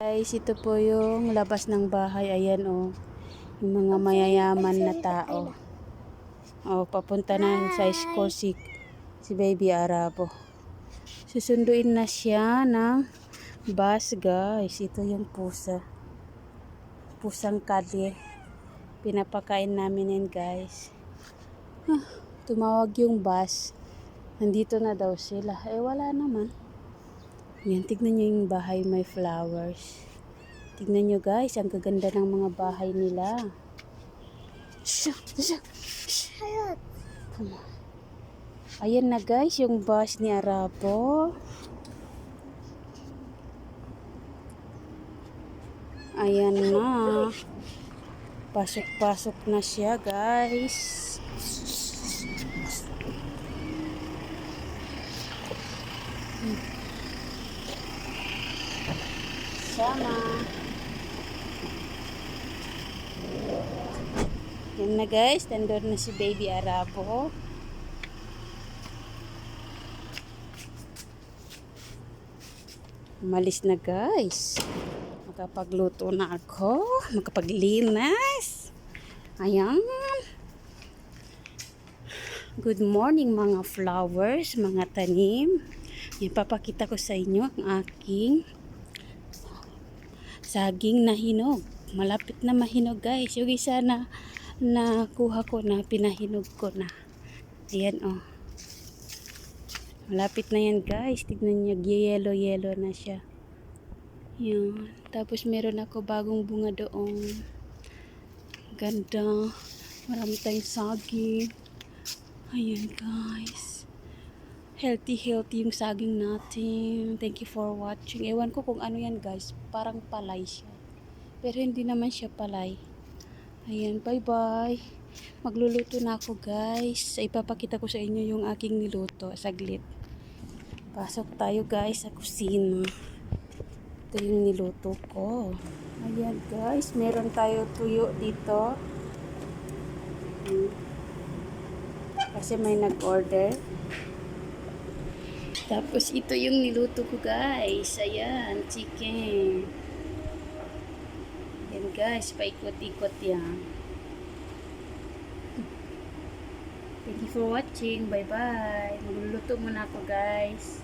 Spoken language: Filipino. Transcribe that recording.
Guys, ito po yung labas ng bahay. Ayan o. yung mga mayayaman na tao. O, papunta na sa school si, si Baby Arabo. Susunduin na siya ng bus, guys. Ito yung pusa. Pusang kalye. Pinapakain namin yan, guys. Ah, tumawag yung bus. Nandito na daw sila. Eh, wala naman. Yan, tignan nyo yung bahay may flowers. Tignan nyo guys, ang gaganda ng mga bahay nila. Ayan na guys, yung bus ni Arapo. Ayan na. Pasok-pasok na siya guys. Sama. Yan na guys, nandun na si Baby Arabo. Malis na guys. Makapagluto na ako. Makapaglinas. Ayan. Good morning mga flowers, mga tanim. Ipapakita ko sa inyo ang aking saging na hinog. Malapit na mahinog guys. Yung isa na nakuha ko na, pinahinog ko na. Ayan oh. Malapit na yan guys. Tignan niyo, yellow-yellow na siya. Yan. Tapos meron ako bagong bunga doon. Ganda. Marami tayong saging. Ayan guys. Healthy, healthy yung saging natin. Thank you for watching. Ewan ko kung ano yan guys. Parang palay siya. Pero hindi naman siya palay. Ayan, bye-bye. Magluluto na ako guys. Ipapakita ko sa inyo yung aking niluto. Saglit. Pasok tayo guys sa kusina. Ito yung niluto ko. Ayan guys, meron tayo tuyo dito. Kasi may nag-order. Tapos ito yung niluto ko guys. Ayan, chicken. Ayan guys, paikot-ikot yan. Thank you for watching. Bye-bye. Magluluto muna ako guys.